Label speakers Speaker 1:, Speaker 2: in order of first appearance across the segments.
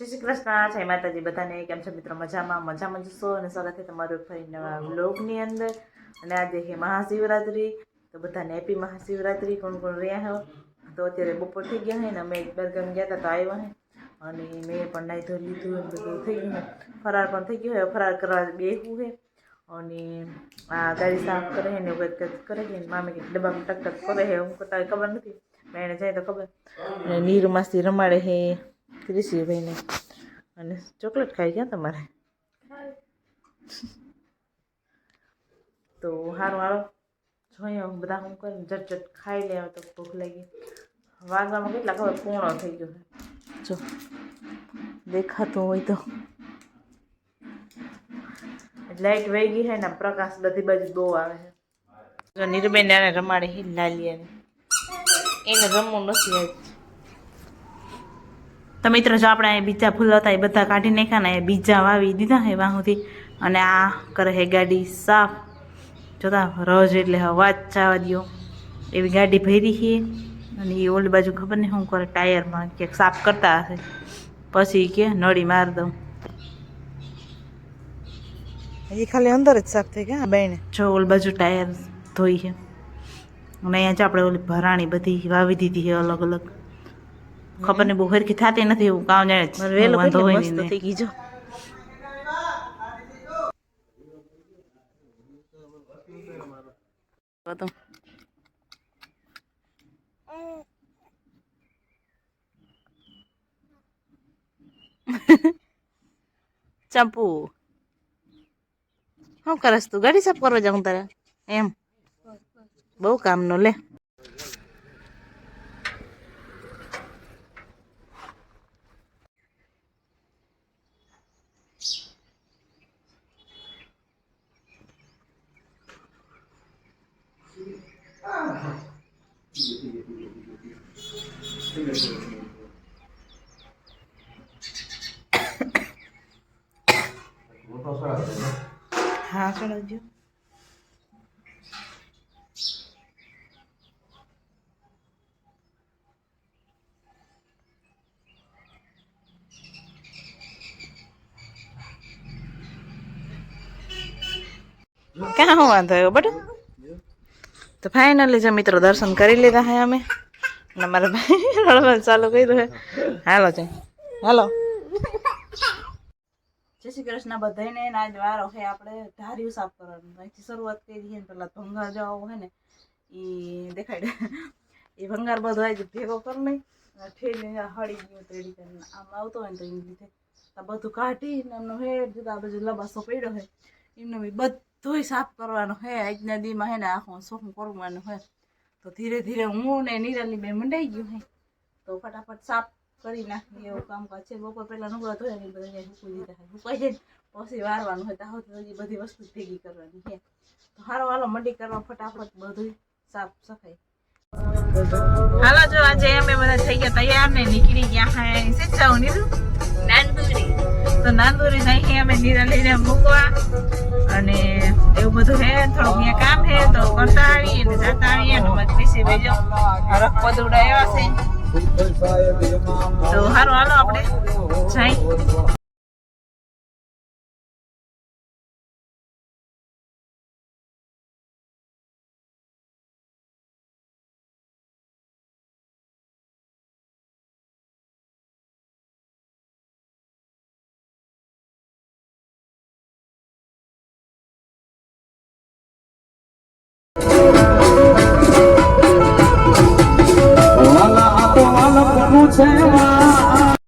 Speaker 1: જય શ્રી કૃષ્ણ જય માતાજી બધાને કેમ છે મિત્રો? મજામાં? મજામાં જશો અને છે તમારું ફરી નવા બ્લોગની અંદર. અને આજે છે મહાશિવરાત્રિ. તો બધાને હેપી મહાશિવરાત્રિ. કોણ કોણ રહ્યા હો? તો અત્યારે બપોર થઈ ગયા હોય ને અમે બરગામ ગયા હતા તો આવ્યા હે. અને મેં પણ નાહી ધોઈ લીધું અને બધું થઈ ગયું ફરાર પણ થઈ ગયો ફરાર કરવા બેહવું છે અને આ ગાડી સાફ કરે છે ને એવું કંઈક કરે છે ને મામી કંઈક ડબ્બામાં ટક ટક કરે છે હું કરતા ખબર નથી. મેં એને જાય તો ખબર. અને નીરુ માસી રમાડે છે ક્રિશીભાઈને અને ચોકલેટ ખાઈ ગયા તમારે? તો સારું હાલો. જોઈએ બધા હું કરીને ઝટ ઝટ ખાઈ લે તો ભૂખ લાગી. વાગવામાં કેટલા ખબર? પૂર્ણ થઈ ગયો. જો, દેખાતું હોય તો. લાઈટ વહી ગઈ છે ને, પ્રકાશ બધી બાજુ બહુ આવે છે. જો નીરુબેન રમાડી લાલિયાને. એને રમવું નથી આજ તો મિત્રો જો આપણે અહીંયા બીજા ફૂલ હતા એ બધા કાઢી નાખ્યા ને એ બીજા વાવી દીધા હે વાહુથી. અને આ કરે હે ગાડી સાફ. જોતા રજ એટલે હવા જ ચાવા દો એવી ગાડી ભરી છે અને એ ઓલી બાજુ ખબર નહીં શું કરે ટાયરમાં ક્યાંક સાફ કરતા હશે. પછી કે નળી માર દઉં.
Speaker 2: એ ખાલી અંદર જ સાફ થઈ ગયા બેને
Speaker 1: જો ઓલી બાજુ ટાયર ધોઈ છે અને અહીંયા જ આપણે ઓલી ભરાણી બધી વાવી દીધી છે અલગ અલગ. ખબર નહીં બહુ હરખી થતી નથી એવું કામ જાણે
Speaker 2: વેલો
Speaker 1: વાંધો હોય
Speaker 2: મસ્ત થઈ ગઈ જો.
Speaker 1: તો ચંપુ શું કરસ તું? ગાડી સાફ કરવા જાઉં તારે? એમ. બહુ કામનો લે.
Speaker 2: હા ચડાવજો
Speaker 1: ક્યાં વાંધો આવ્યો બટ તો ફાઇનલી જે મિત્રો દર્શન કરી લીધા હે અમે. અને મારા ભાઈ રડવાનું ચાલુ કર્યું હે હાલો છે હાલો. જય શ્રી કૃષ્ણ બધાને ને આજ વારો છે આપણે ધાર્યું સાફ કરવાનું. અહીંથી શરૂઆત કરી છે ને પેલા ભંગાર જવો હોય ને એ દેખાડે એ ભંગાર બધો આજે ભેગો કરી નહીં ઠેલી હળી ગયું તેડી કરીને. આમ આવતો હોય ને તો એમ લીધે બધું કાઢી ને એમનો હેડ જુદા બાજુ લબાસો પડ્યો હોય એમનો બધું સાફ કરવાનું હે. આજના દીમાં હે ને આખું શું કરવાનું હે. તો ધીરે ધીરે હું ને નિરાલી બે મંડાઈ ગયું હે. તો ફટાફટ સાફ કરી નાખી એવું કામકાજ છે. બપોર પહેલાં નું ધોયા ને બધા સૂકવી દીધા સુકાઈ જાય પછી વારવાનું હોય તો હજી બધી વસ્તુ ભેગી કરવાની છે તો હારો હાલો મંડી કરવા ફટાફટ બધું સાફ સફાઈ. હાલો જો આજે અમે બધા થઈ ગયા તૈયાર ને નીકળી ગયા હે. શિક્ષાઓ નીરું નાનદુરી તો નાનદુરી જઈ અમે નીરા લઈને મૂકવા. અને એવું બધું હે થોડુંક અહીંયા કામ હે તો કરતા આવીએ ને જતા આવીએ ને વિશે બેજો રખ પદુડા એવા છે. તો હારું હાલો આપણે.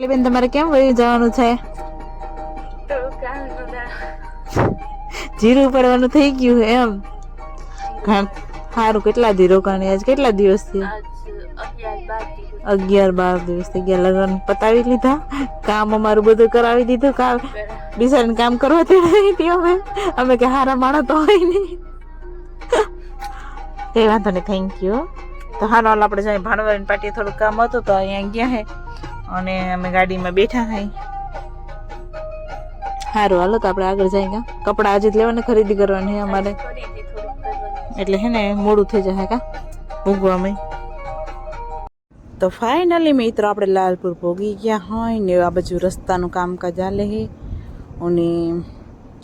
Speaker 1: બેન, તમારે કેમ વયું જવાનું છે? જીરું પડવાનું થઈ ગયું એમ. સારું કેટલા દી રોકાણી? આજ કેટલા દિવસથી અગિયાર બાર દિવસ થઈ ગયા. લગ્ન પતાવી લીધા. કામ અમારું બધું કરાવી દીધું. કામ બિચારીને કામ કરવા તે અમે. અમે કે હારા માણસ તો હોય નહીં. એ વાંધો નહીં. થેન્ક યુ તો હાલો, હાલ, આપણે જાય ભાણવાની પાટીએ થોડું કામ હતું તો અહીંયા ગયા હે. અને અમે ગાડીમાં બેઠા હઈ સારું હાલો, તો આપણે આગળ જાય ગયા કપડાં આજે જ લેવાને ખરીદી કરવાની અમારે. એટલે હે ને, મોડું થઈ જાય કા? ભૂગવામાં તો ફાઇનલી મિત્રો, આપણે લાલપુર ભોગી ગયા હોય ને, આ બાજુ રસ્તાનું કામકાજ ચાલે હે. અને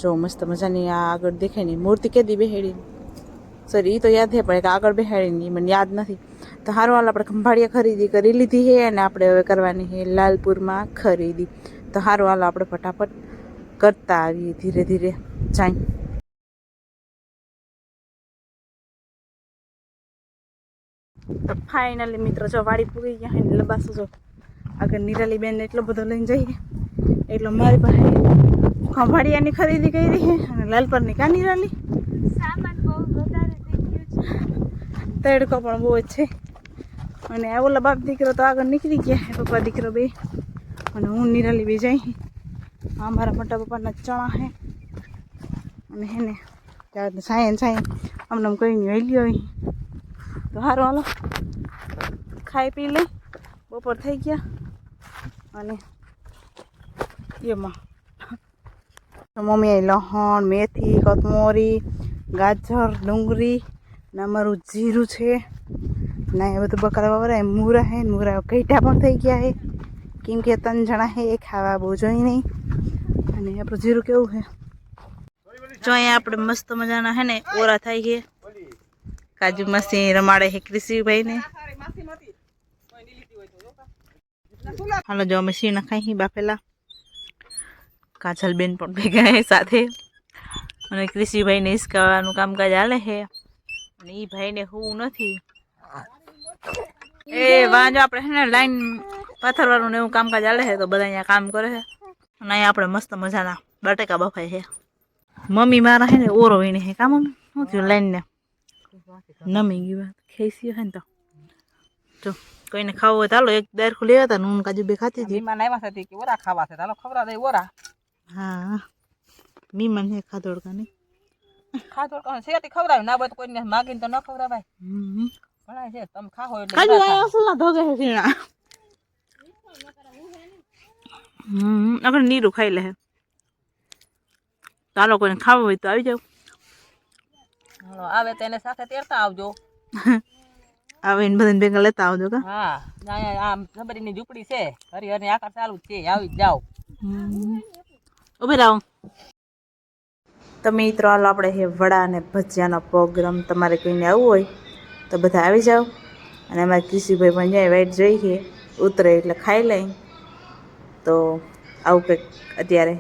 Speaker 1: જો મસ્ત મજાની આગળ દેખાય ને, મૂર્તિ કેદી બેહેડી. સોરી એ તો યાદ છે, પણ એક આગળ બેહાડીની મને યાદ નથી. તો સારું હાલ આપણે ખંભાળિયા ખરીદી કરી લીધી છે અને આપણે હવે કરવાની છે લાલપુરમાં ખરીદી. તો સારું હાલ આપણે ફટાફટ કરતા આવીએ ધીરે ધીરે. જાય તો ફાઇનલી મિત્રો જો વાડી પૂરી ગયા હોય ને લબાસો જો. આગળ નિરાલી બેન એટલો બધો લઈને જઈએ એટલો મારી પાસે ખંભાળિયાની ખરીદી કરી અને લાલપરની
Speaker 3: કાની રાલી
Speaker 1: તડકો પણ બહુ જ છે. અને ઓલા બાપ દીકરો તો આગળ નીકળી ગયા પપ્પા દીકરો બે. અને હું નિરાલી બે જઈ આ મારા મોટા પપ્પાના ચણા હે અને હે ને ત્યાં સાયન સાયન અમને આમ નહીં વહેલ્યો અહીં તો સારું હાલો ખાઈ પી લઈ બપોર થઈ ગયા. અને એમાં મમ્મીએ લસણ મેથી, કોથમરી, ગાજર, ડુંગળી ને અમારું જીરું છે. ને એ બધું બકાલા વવરાય, મૂરા હે મૂરા કઈટા પણ થઈ ગયા હે. કેમ કે ત્રણ જણા હે, એ ખાવા બહુ જોઈ નહીં. અને આપણું જીરું કેવું છે જો અહીંયા આપણે મસ્ત મજાના હે ને ઓરા થાય છે કાજુ મસી રમાડે છે ક્રિશીભાઈને હાલો, જો અમે સીણા ખાઈ બાફેલા. કાજલબેન પણ ભેગા સાથે. અને ક્રિશીભાઈને હિસકાવાનું કામકાજ હાલે છે. અને એ ભાઈને હું નથી. એ વાંજો આપણે છે ને લાઈન પાથરવાનું ને એવું કામકાજ હાલે છે તો બધા અહીંયા કામ કરે છે. અને અહીંયા આપણે મસ્ત મજાના બટેકા બફાય છે. મમ્મી મારા છે ને ઓરો વીણે છે. કા મમ્મી? શું થયું લાઈનને? નમી ગયું ખેસી હે ને તો. જો, કોઈને ખાવું હોય તો હાલો એક દારખું લેવા હતા હું કાજુ બે ખાતી હતી.
Speaker 2: મહેમાન આવ્યા હતા કે ઓરા ખાવા છે. હાલો ખવડા દે ઓરા.
Speaker 1: હા. મીમાન હે ખાધોડકા નહીં
Speaker 2: ખાધો છે તે ખવડાવ્યું. ના બધું કોઈને માગીને તો ન ખવડાવાય.
Speaker 1: હમ.
Speaker 2: ઘણા છે. તમે ખાહો એટલે
Speaker 1: કાજુ આયા અસલા ધોગે સીણા હમ. આપણે નીરું ખાઈ લે. ચાલો કોઈને ખાવું હોય તો આવી જાવ.
Speaker 2: આવે તો એને સાથે તેરતા આવજો.
Speaker 1: આવે ને બધાને ભેગા લેતા આવજો કા?
Speaker 2: હા. આમ જબરીની ઝૂંપડી છે. હરિહરની આકાર ચાલુ જ છે. આવી જ જાઓ.
Speaker 1: ઊભી તો મિત્રો, હાલો આપણે હે વડા અને ભજીયાનો પ્રોગ્રામ તમારે કોઈને આવવું હોય, તો બધા આવી જાઓ. અને અમારે કિશીભાઈ પણ જાય વાઇટ જોઈ ઉતરે એટલે ખાઈ લઈ. તો આવું કંઈક અત્યારે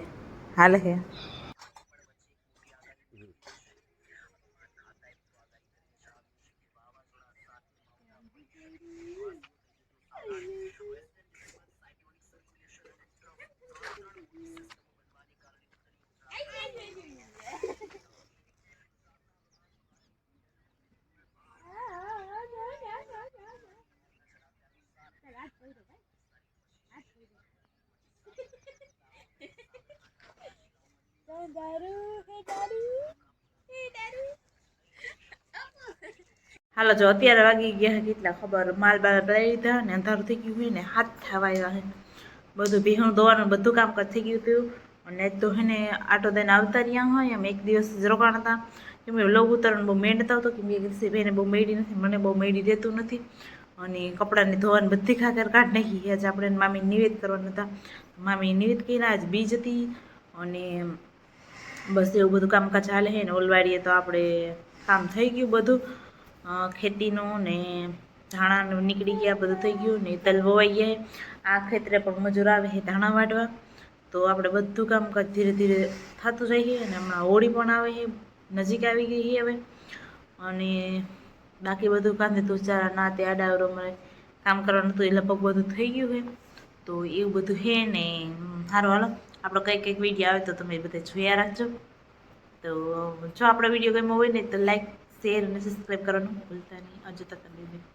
Speaker 1: હાલે છે. હાલો, જો અત્યારે વાગી ગયા કેટલા ખબર? માલ બાલ લઈ લીધા ને અંધારું થઈ ગયું હોય ને, હાથ થવા આવ્યા છે બધું ભીહણ ધોવાનું, બધું કામકાજ થઈ ગયું હતું. અને તો હે ને, આટો દઈને આવતા રહ્યા હોય, એમ એક દિવસ જ રોકાણ હતા. કેમ કે લવ ઉતારણ બહુ મેંડતા હતો કેમ કે ભાઈને બહુ મેળી નથી, મને બહુ મેળી રહેતું નથી. અને કપડાની ધોવાની બધી ખાતર કાઢ નાખી. આજે આપણે એને મામી નિવેદ કરવાના હતા. મામી નિવેદ કરીને આજ બીજ હતી. અને બસ એવું બધું કામકાજ ચાલે છે ને ઓલવાડીએ તો આપણે કામ થઈ ગયું બધું. ખેતીનું ને ધાણા નીકળી ગયા, બધું થઈ ગયું ને તલ વવાઈ ગયા આ ખેતરે પણ મજૂર આવે છે ધાણા વાટવા. તો આપણે બધું કામકાજ ધીરે ધીરે થતું જઈએ અને હમણાં હોળી પણ આવે છે, નજીક આવી ગઈ છે હવે. અને બાકી બધું કાંધે તુચારા ના તે આડાવરો મને કામ કરવાનું હતું એ લગભગ બધું થઈ ગયું છે. તો એવું બધું છે ને સારું હાલો. આપણો કંઈક કંઈક વીડિયો આવે તો તમે બધા જોયા રાખજો. તો જો આપણો વીડિયો ગમ્યો હોય ને તો લાઈક શેર અને સબસ્ક્રાઈબ કરવાનું ભૂલતા નહીં. અજતા તક